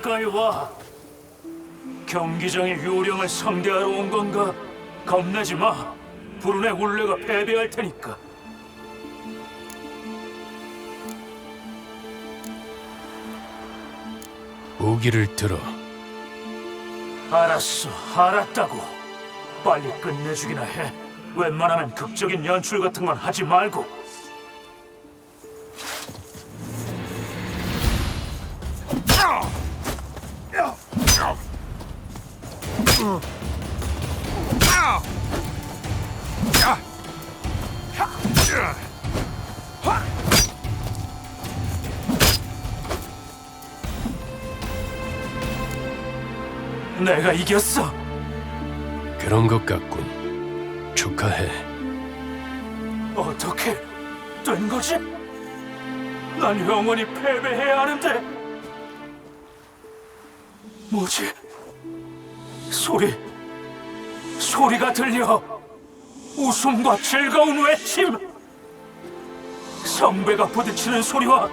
더 가까이 와. 경기장의 요령을 상대하러 온 건가? 겁내지 마. 불운의 울레가 패배할 테니까. 무기를 들어 알았어, 알았다고. 빨리 끝내주기나 해. 웬만하면 극적인 연출 같은 건 하지 말고. 내가 이겼어. 그런 것 같군 축하해 어떻게 된 거지? 난 영원히 패배해야 하는데. 뭐지? 소리, 소리가 들려. 웃음과 즐거운 외침. 성배가 부딪히는 소리와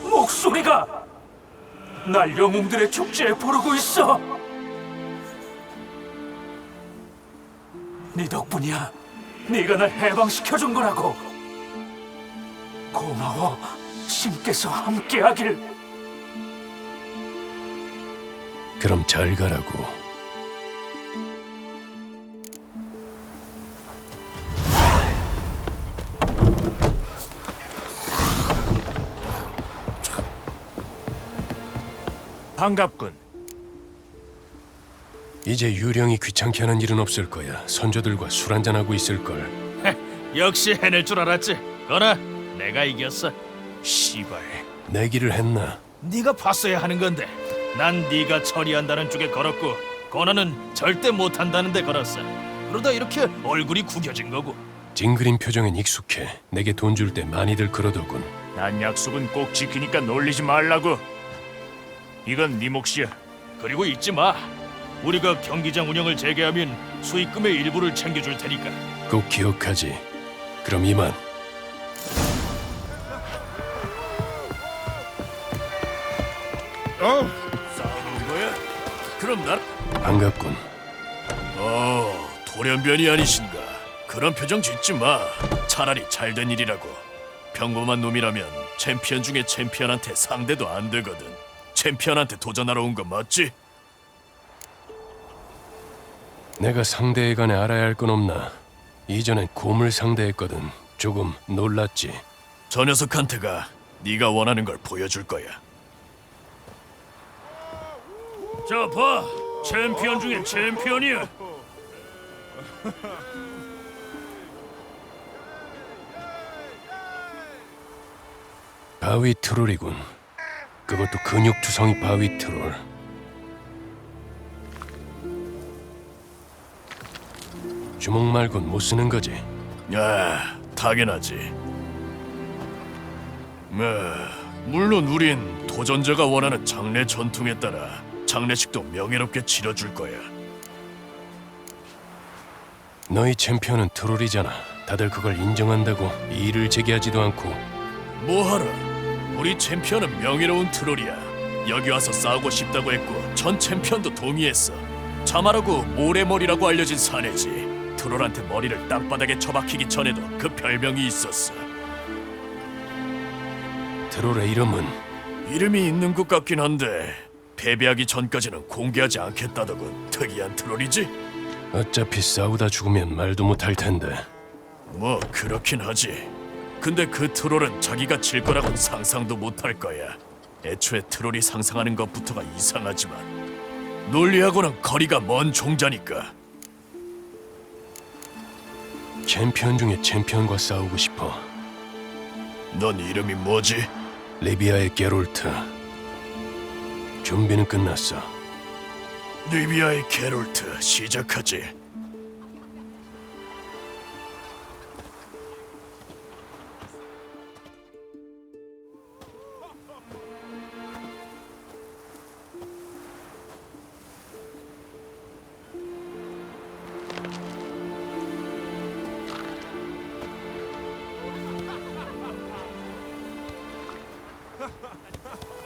목소리가 날 영웅들의 축제에 부르고 있어. 네 덕분이야. 네가 날 해방시켜준 거라고. 고마워. 신께서 함께하길. 그럼 잘 가라고 반갑군. 이제 유령이 귀찮게 하는 일은 없을 거야 선조들과 술 한잔하고 있을 걸 역시 해낼 줄 알았지. 거나 내가 이겼어. 시발. 내기를 했나 네가 봤어야 하는 건데. 난 네가 처리한다는 쪽에 걸었고 거나는 절대 못한다는 데 걸었어. 그러다 이렇게 얼굴이 구겨진 거고. 징그린 표정엔 익숙해 내게 돈 줄 때 많이들 그러더군 난 약속은 꼭 지키니까 놀리지 말라고. 이건 네 몫이야. 그리고 잊지 마. 우리가 경기장 운영을 재개하면 수익금의 일부를 챙겨줄 테니까. 꼭 기억하지 그럼 이만 싸우는 거야? 그럼 나. 반갑군 어, 돌연변이 아니신가? 그런 표정 짓지 마. 차라리 잘된 일이라고. 평범한 놈이라면 챔피언 중에 챔피언한테 상대도 안 되거든. 챔피언한테 도전하러 온 거 맞지? 내가 상대에 관해 알아야 할 건 없나 이전엔 곰을 상대했거든 조금 놀랐지 저 녀석한테가 네가 원하는 걸 보여줄 거야. 자, 봐. 챔피언 중에 챔피언이야. 바위 트롤이군. 그것도 근육투성이 바위 트롤. 주먹 말곤 못 쓰는 거지. 아, 당연하지. 뭐, 물론 우린 도전자가 원하는 장례 전통에 따라 장례식도 명예롭게 치러줄 거야. 너희 챔피언은 트롤이잖아. 다들 그걸 인정한다고 이의를 제기하지도 않고 뭐하라? 우리 챔피언은 명예로운 트롤이야. 여기 와서 싸우고 싶다고 했고 전 챔피언도 동의했어. 자말하고 모래머리라고 알려진 사내지. 트롤한테 머리를 땅바닥에 처박히기 전에도 그 별명이 있었어. 트롤의 이름은 이름이 있는 것 같긴 한데 패배하기 전까지는 공개하지 않겠다더군. 특이한 트롤이지? 어차피 싸우다 죽으면 말도 못할 텐데. 뭐 그렇긴 하지. 근데 그 트롤은 자기가 질 거라곤 상상도 못할 거야. 애초에 트롤이 상상하는 것부터가 이상하지만 논리하고는 거리가 먼 종자니까. 챔피언 중에 챔피언과 싸우고 싶어. 넌 이름이 뭐지? 리비아의 게롤트. 준비는 끝났어. 리비아의 게롤트 시작하지. Ha ha ha!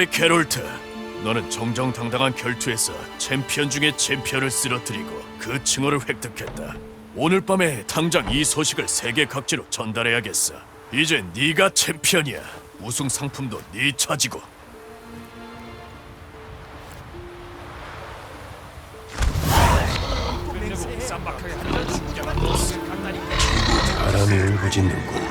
리비아의 게롤트, 너는 정정당당한 결투에서 챔피언 중에 챔피언을 쓰러뜨리고 그 칭호를 획득했다. 오늘 밤에 당장 이 소식을 세계 각지로 전달해야겠어. 이제 네가 챔피언이야. 우승 상품도 네 차지고. 바람이 울부짖는군.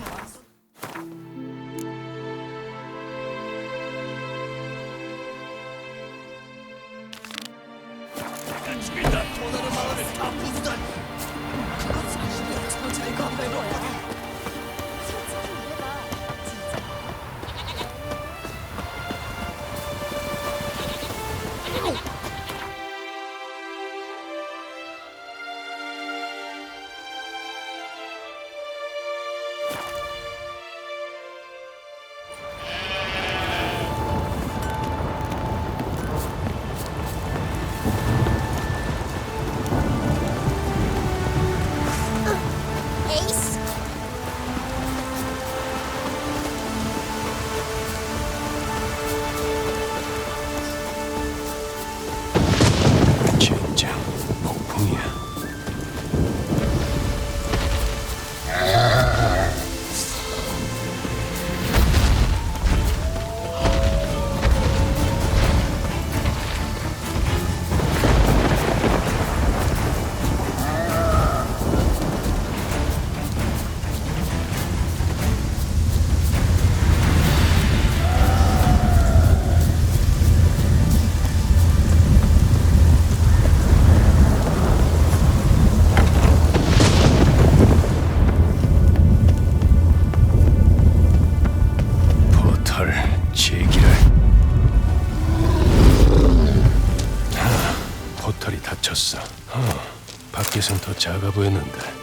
밖에선 더 작아 보였는데.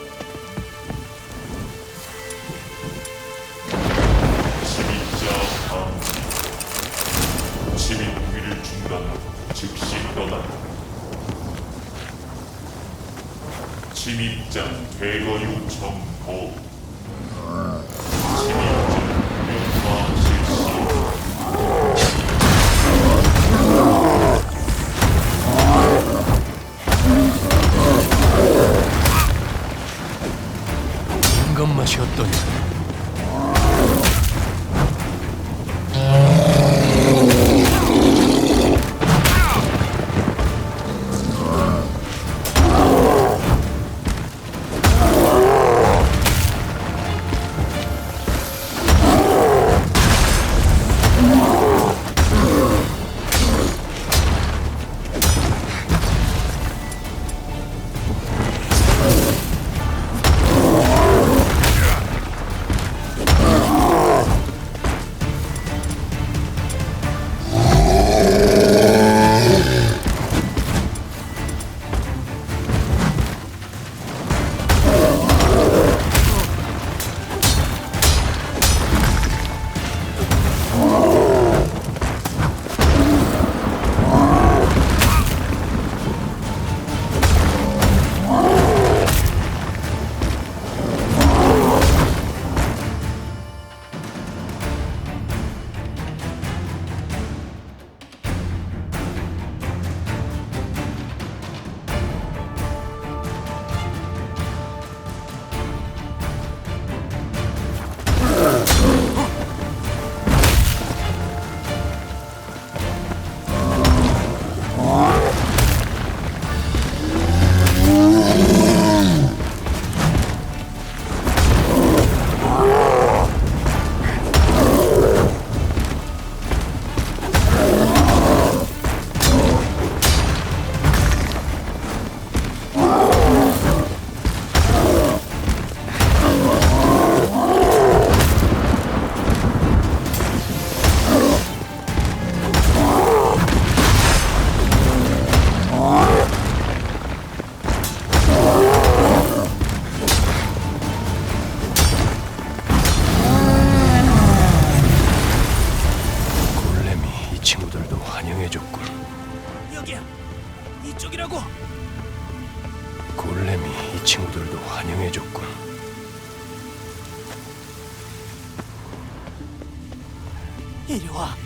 이리 와.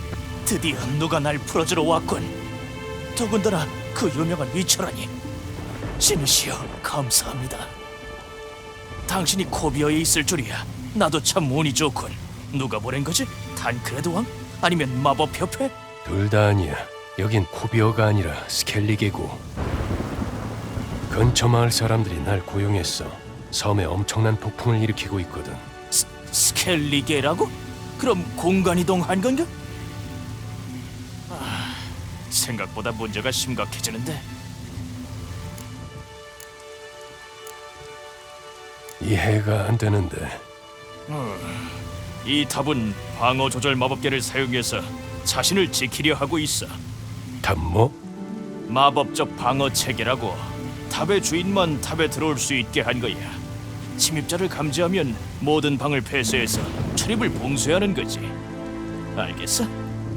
드디어 누가 날 풀어주러 왔군. 더군다나 그 유명한 위처라니. 신이시여 감사합니다. 당신이 코비어에 있을 줄이야. 나도 참 운이 좋군. 누가 보낸 거지? 단크레드 왕? 아니면 마법 협회? 둘 다 아니야. 여긴 코비어가 아니라 스켈리게고. 근처 마을 사람들이 날 고용했어. 섬에 엄청난 폭풍을 일으키고 있거든. 스, 스켈리게라고? 그럼 공간 이동한 건가? 아, 생각보다 문제가 심각해지는데. 이해가 안 되는데 이 탑은 방어 조절 마법계를 사용해서 자신을 지키려 하고 있어. 탑모? 마법적 방어 체계라고 탑의 주인만 탑에 들어올 수 있게 한 거야. 침입자를 감지하면 모든 방을 폐쇄해서 출입을 봉쇄하는 거지. 알겠어?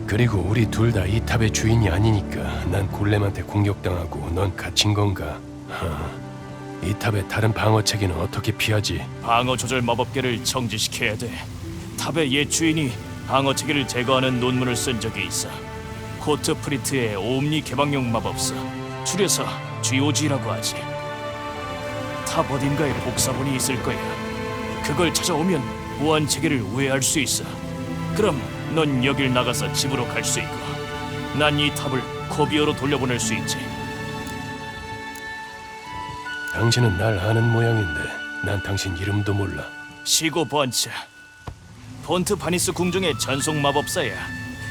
그리고 우리 둘 다 이 탑의 주인이 아니니까 난 골렘한테 공격당하고 넌 갇힌 건가? 하, 이 탑의 다른 방어 체계는 어떻게 피하지? 방어 조절 마법계를 정지시켜야 돼. 탑의 옛 주인이 방어 체계를 제거하는 논문을 쓴 적이 있어. 코트 프리트의 옴니 개방용 마법사, 줄여서 GOG라고 하지. 탑 어딘가에 복사본이 있을 거야. 그걸 찾아오면 무한 체계를 우회할 수 있어. 그럼 넌 여길 나가서 집으로 갈 수 있고, 난 이 탑을 코비어로 돌려보낼 수 있지. 당신은 날 아는 모양인데 난 당신 이름도 몰라. 시고 번츠 폰트 바니스 궁정의 전속 마법사야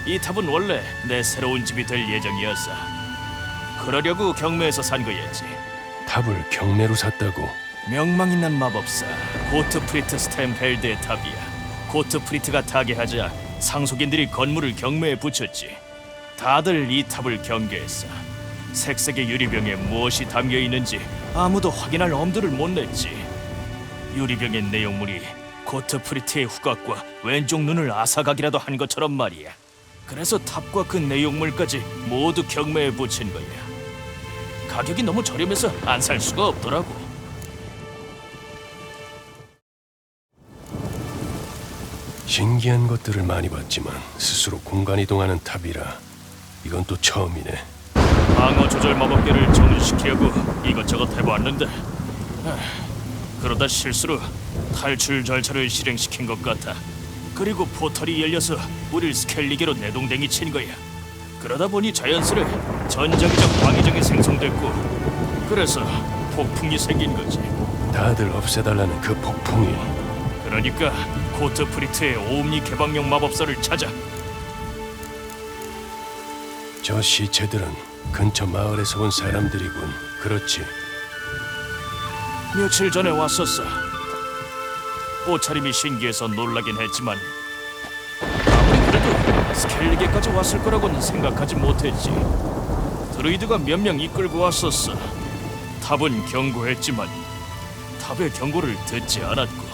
이 탑은 원래 내 새로운 집이 될 예정이었어 그러려고 경매에서 산 거였지 탑을 경매로 샀다고. 명망 있는 마법사 고트 프리트 스탠펠드의 탑이야 고트 프리트가 타계하자 상속인들이 건물을 경매에 붙였지 다들 이 탑을 경계했어 색색의 유리병에 무엇이 담겨 있는지 아무도 확인할 엄두를 못 냈지 유리병의 내용물이 고트 프리트의 후각과 왼쪽 눈을 아사각이라도 한 것처럼 말이야. 그래서 탑과 그 내용물까지 모두 경매에 붙인 거야. 가격이 너무 저렴해서 안 살 수가 없더라고. 신기한 것들을 많이 봤지만 스스로 공간 이동하는 탑이라 이건 또 처음이네. 방어 조절 마법계를 정지시키려고 이것저것 해봤는데 하, 그러다 실수로 탈출 절차를 실행시킨 것 같아. 그리고 포털이 열려서 우릴 스켈리게로 내동댕이 친 거야. 그러다 보니 자연스레 전자기적 방위정이 생성됐고 그래서 폭풍이 생긴 거지. 다들 없애달라는 그 폭풍이 그러니까 코트 프리트의 옴니 개방용 마법사를 찾아 저 시체들은 근처 마을에서 온 사람들이군. 그렇지. 며칠 전에 왔었어. 옷차림이 신기해서 놀라긴 했지만 스켈리게까지 왔을 거라고는 생각하지 못했지. 드루이드가 몇 명 이끌고 왔었어. 탑은 경고했지만 탑의 경고를 듣지 않았고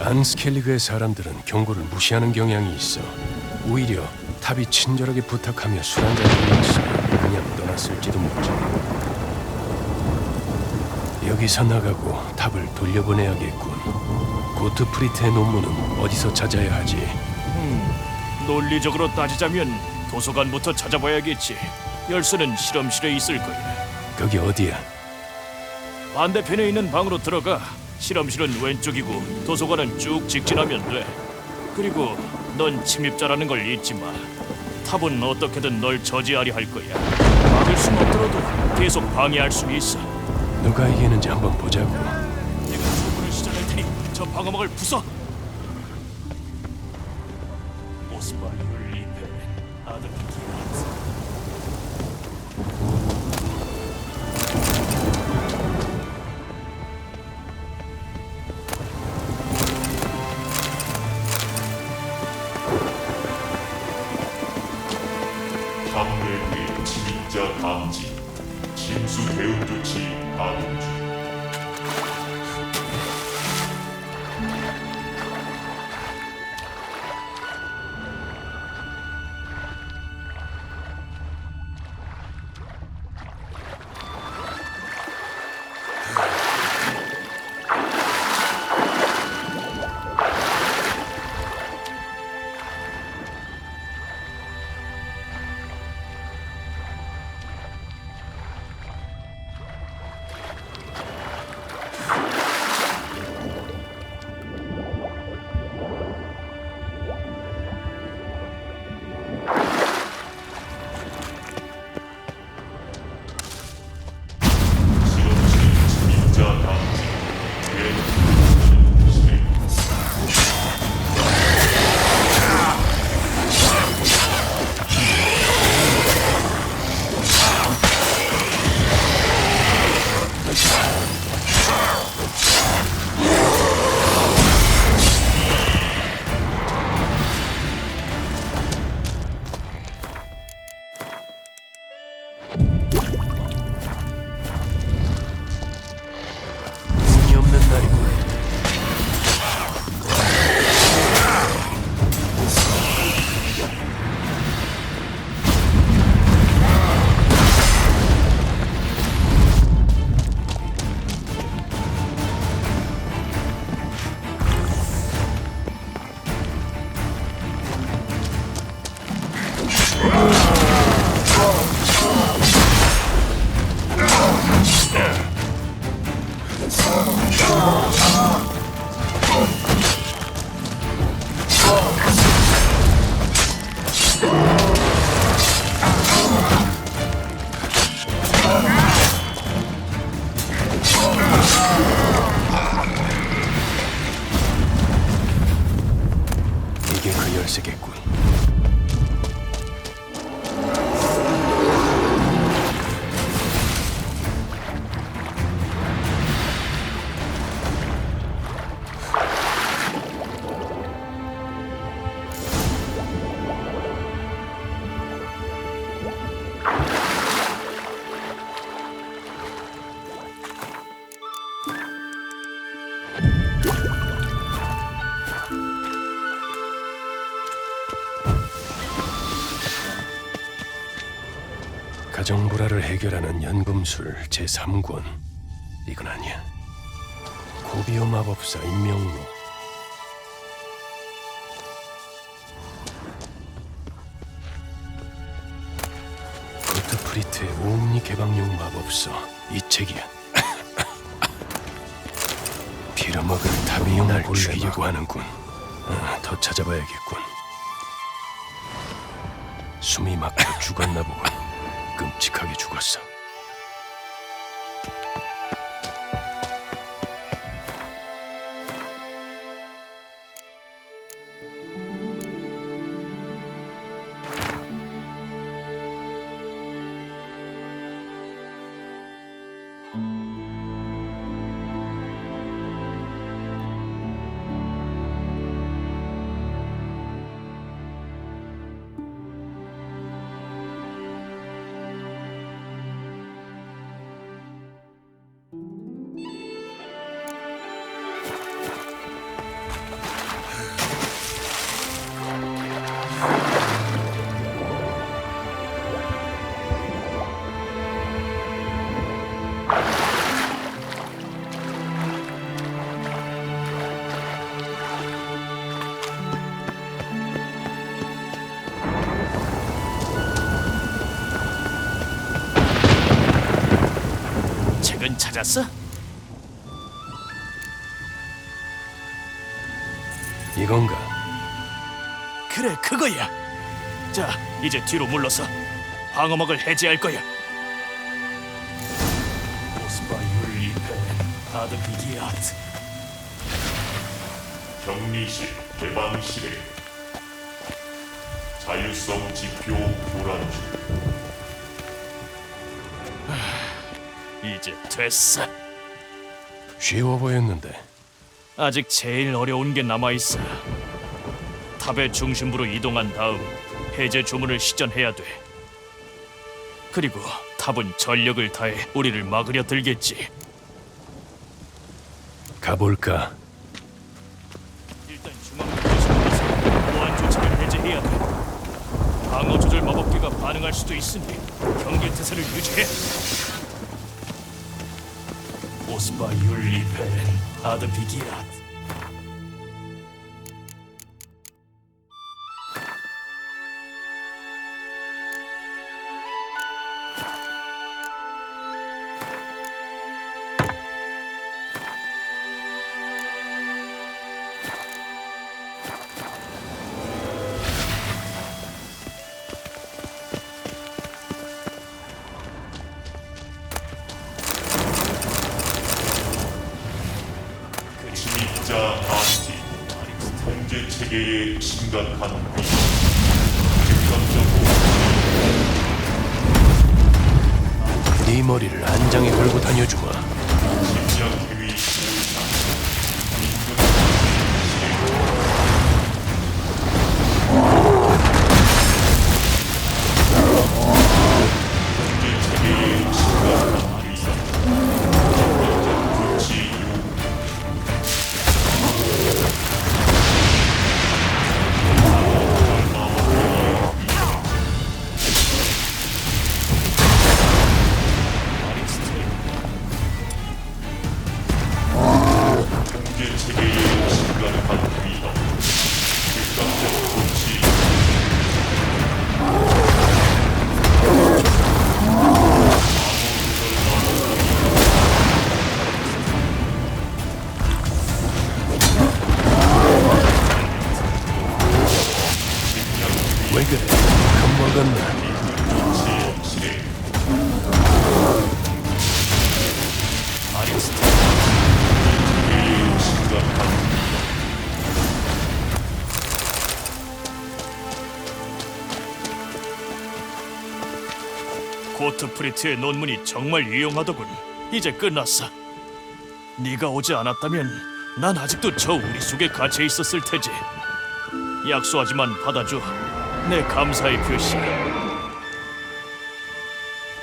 안스켈리그의 사람들은 경고를 무시하는 경향이 있어. 오히려 탑이 친절하게 부탁하며 술 한잔 들렸으면 그냥 떠났을지도 모르지. 여기서 나가고 탑을 돌려보내야겠군. 고트 프리트의 논문은 어디서 찾아야 하지? 논리적으로 따지자면 도서관부터 찾아봐야겠지. 열쇠는 실험실에 있을 거야. 거기 어디야? 반대편에 있는 방으로 들어가. 실험실은 왼쪽이고 도서관은 쭉 직진하면 돼. 그리고 넌 침입자라는 걸 잊지 마. 탑은 어떻게든 널 저지하려 할 거야. 막을 순 없더라도 계속 방해할 수 있어. 누가 이기는지 한번 보자고. 내가 출구를 시전할 테니 저 방어막을 부숴. 가정불화를 해결하는 연금술 제3권. 이건 아니야. 고비오 마법사 임명록. 고트프리트의 옴니 개방용 마법서 이 책이야. 빌어먹을 탑이용 날 죽이려고 하는군. 아, 더 찾아봐야겠군. 숨이 막혀 죽었나 보군 끔찍하게 죽었어 찾았어? 이건가? 그래 그거야. 자 이제 뒤로 물러서 방어막을 해제할 거야. 아드비기아트 격리실 개방실에 자율성 지표 교란 중 이제 됐어. 쉬워 보였는데 아직 제일 어려운 게 남아 있어. 탑의 중심부로 이동한 다음 해제 주문을 시전해야 돼. 그리고 탑은 전력을 다해 우리를 막으려 들겠지. 가볼까? 일단 시작해서 보안 조치를 해제해야 돼. 방어 조절 마법기가 반응할 수도 있으니 경계 태세를 유지해. 오스바이올 고트프리트의 논문이 정말 유용하더군. 이제 끝났어. 네가 오지 않았다면 난 아직도 저 우리 속에 갇혀 있었을 테지. 약소하지만 받아줘. 내 감사의 표시야.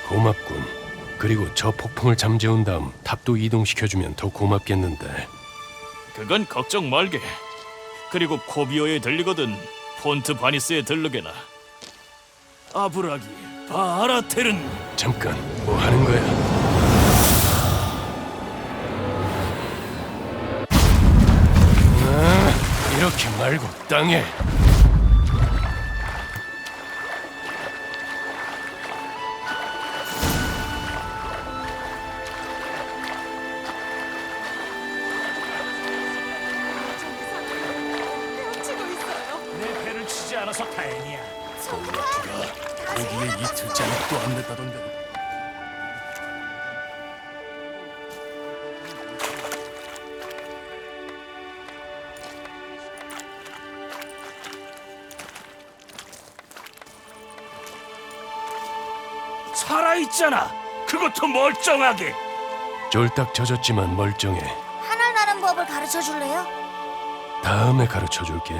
고맙군 그리고 저 폭풍을 잠재운 다음 탑도 이동시켜주면 더 고맙겠는데 그건 걱정 말게. 그리고 코비오에 들리거든 폰트 바니스에 들르게나. 아브라기 바라테른 잠깐 뭐 하는 거야? 아, 이렇게 말고 땅에. 내 배를 치지 않아서 다행이야. 정말? 거기에 이틀째는 또안 냈다던데 살아있잖아. 그것도 멀쩡하게. 쫄딱 젖었지만 멀쩡해. 하늘 나는 법을 가르쳐 줄래요? 다음에 가르쳐 줄게.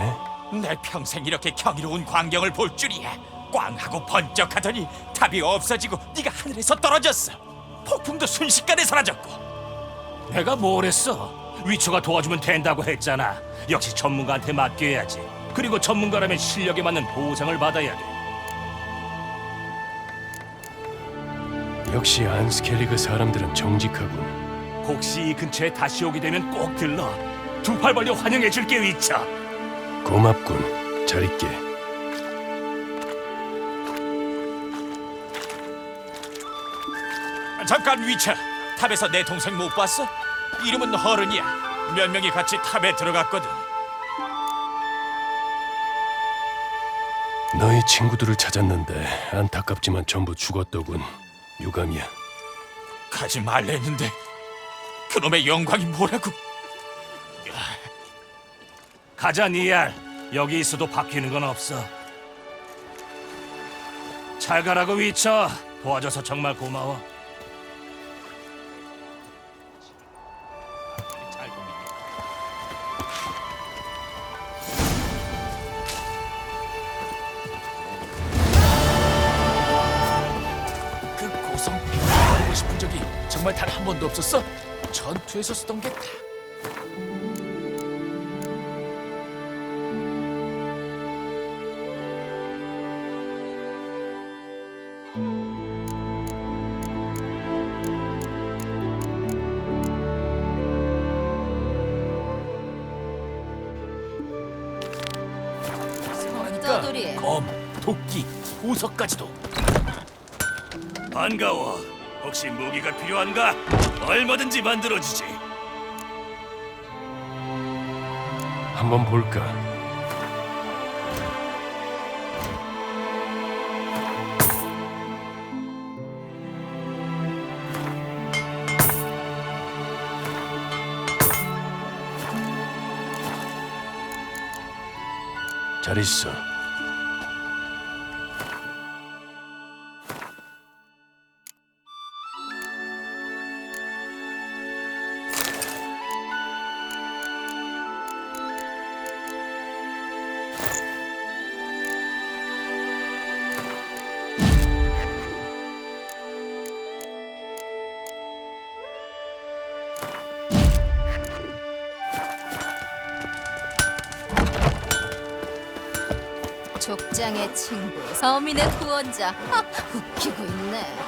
내 평생 이렇게 경이로운 광경을 볼 줄이야. 꽝 하고 번쩍하더니 답이 없어지고 네가 하늘에서 떨어졌어. 폭풍도 순식간에 사라졌고. 내가 뭘 했어? 위초가 도와주면 된다고 했잖아. 역시 전문가한테 맡겨야지. 그리고 전문가라면 실력에 맞는 보상을 받아야 돼. 역시 안스켈리그 사람들은 정직하군. 혹시 이 근처에 다시 오게 되면 꼭 들러. 두 팔 벌려 환영해 줄게 위쳐. 고맙군. 잘 있게. 잠깐 위쳐. 탑에서 내 동생 못 봤어? 이름은 허른이야. 몇 명이 같이 탑에 들어갔거든. 너희 친구들을 찾았는데 안타깝지만 전부 죽었더군. 유감이야. 가지 말랬는데 그놈의 영광이 뭐라고? 가자 니알. 여기 있어도 바뀌는 건 없어. 잘 가라고 위쳐. 도와줘서 정말 고마워. 정말 단 한 번도 없었어? 전투에서 쓰던 게 다. 떠돌이. 검, 도끼, 보석까지도. 반가워. 혹시 무기가 필요한가? 얼마든지 만들어주지. 한번 볼까? 잘 있어. 친구, 서민의 구원자. 하, 웃기고 있네.